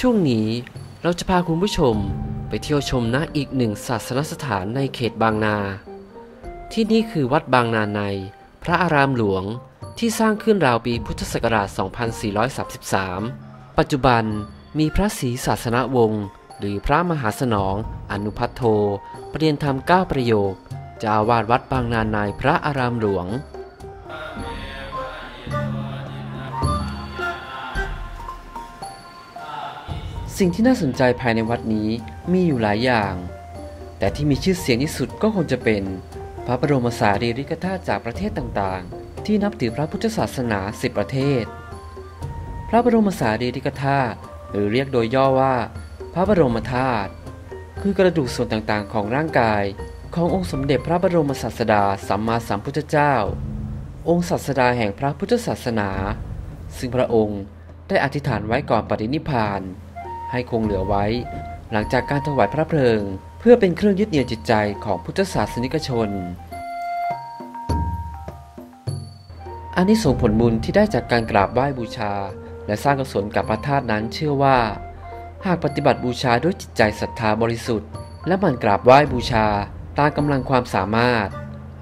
ช่วงนี้เราจะพาคุณผู้ชมไปเที่ยวชมณอีกหนึ่งศาสนสถานในเขตบางนา ที่นี่คือวัดบางนาใน พระอารามหลวงที่สร้างขึ้นราวปีพุทธศักราช 2433 ปัจจุบันมีพระศรีศาสนวงศ์หรือพระมหาสนอง อนุพัทโท ประเรียนธรรมเก้าประโยคจ้าอาวาสวัดบางนาในพระอารามหลวง สิ่งที่น่าสนใจภายในวัดนี้มีอยู่หลายอย่าง แต่ที่มีชื่อเสียงที่สุดก็คงจะเป็น พระบรมสารีริกธาตุจากประเทศต่างๆ ที่นับถือพระพุทธศาสนาสิบประเทศ พระบรมสารีริกธาตุหรือเรียกโดยย่อว่า พระบรมธาตุคือกระดูกส่วนต่างๆ ของร่างกายขององค์สมเด็จพระบรมศาสดาสัมมาสัมพุทธเจ้า องค์ศาสดาแห่งพระพุทธศาสนา ซึ่งพระองค์ได้อธิษฐานไว้ก่อนปรินิพพาน ให้คงเหลือไว้ หลังจากการถวายพระเพลิง เพื่อเป็นเครื่องยึดเหนี่ยวจิตใจของพุทธศาสนิกชนอานิสงส์ผลบุญที่ได้จากการกราบไหว้บูชา และสร้างกุศลกับพระธาตุนั้นเชื่อว่า หากปฏิบัติบูชาด้วยจิตใจศรัทธาบริสุทธิ์ และหมั่นกราบไหว้บูชาตามกำลังความสามารถ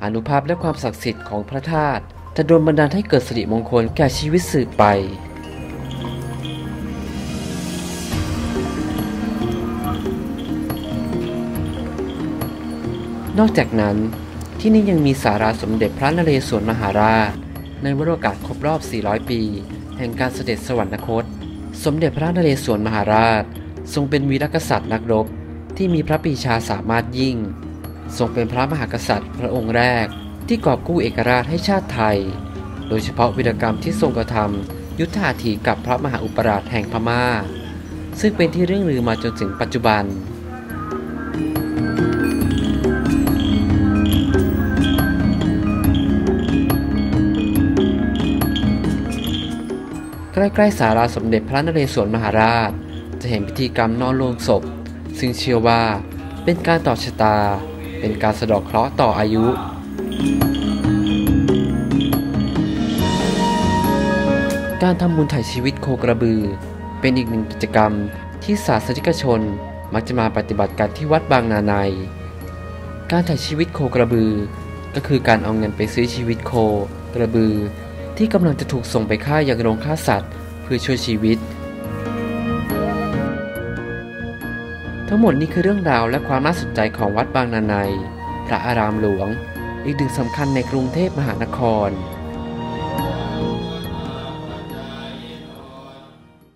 อนุภาพและความศักดิ์สิทธิ์ของพระธาตุจะโดนบันดาลให้เกิดสิริมงคลแก่ชีวิตสืบไป นอกจากนั้นที่นี่ยังมีสาราสมเด็จพระนเรศวรมหาราช ในวโรกาสครบรอบ 400 ปี แห่งการเสด็จสวรรคต สมเด็จพระนเรศวรมหาราช ทรงเป็นวีรกษัตริย์นักรบที่มีพระปีชาสามารถยิ่ง ทรงเป็นพระมหากษัตริย์พระองค์แรกที่กอบกู้เอกราชให้ชาติไทย โดยเฉพาะวีรกรรมที่ทรงกระทำยุทธาถีกับพระมหาอุปราชแห่งพม่า ซึ่งเป็นที่เรื่องลือมาจนถึงปัจจุบัน ใกล้ๆศาลาสมเด็จพระนเรศวรมหาราช จะเห็นพิธีกรรมนอนลงศพ ซึ่งเชื่อว่าเป็นการต่อชะตา เป็นการสะดอกเคราะห์ต่ออายุ การทำบุญถ่ายชีวิตโคกระบือ เป็นอีกหนึ่งกิจกรรมที่ศาสนิกชนมักจะมาปฏิบัติกันที่วัดบางนาใน การถ่ายชีวิตโคกระบือ ก็คือการเอาเงินไปซื้อชีวิตโค กระบือ ที่กำลังจะถูกส่งไปฆ่ายังโรงฆ่าสัตว์ เพื่อช่วยชีวิต ทั้งหมดนี้คือเรื่องราวและความน่าสนใจของวัดบางนาใน พระอารามหลวง อีกดึงสำคัญในกรุงเทพมหานคร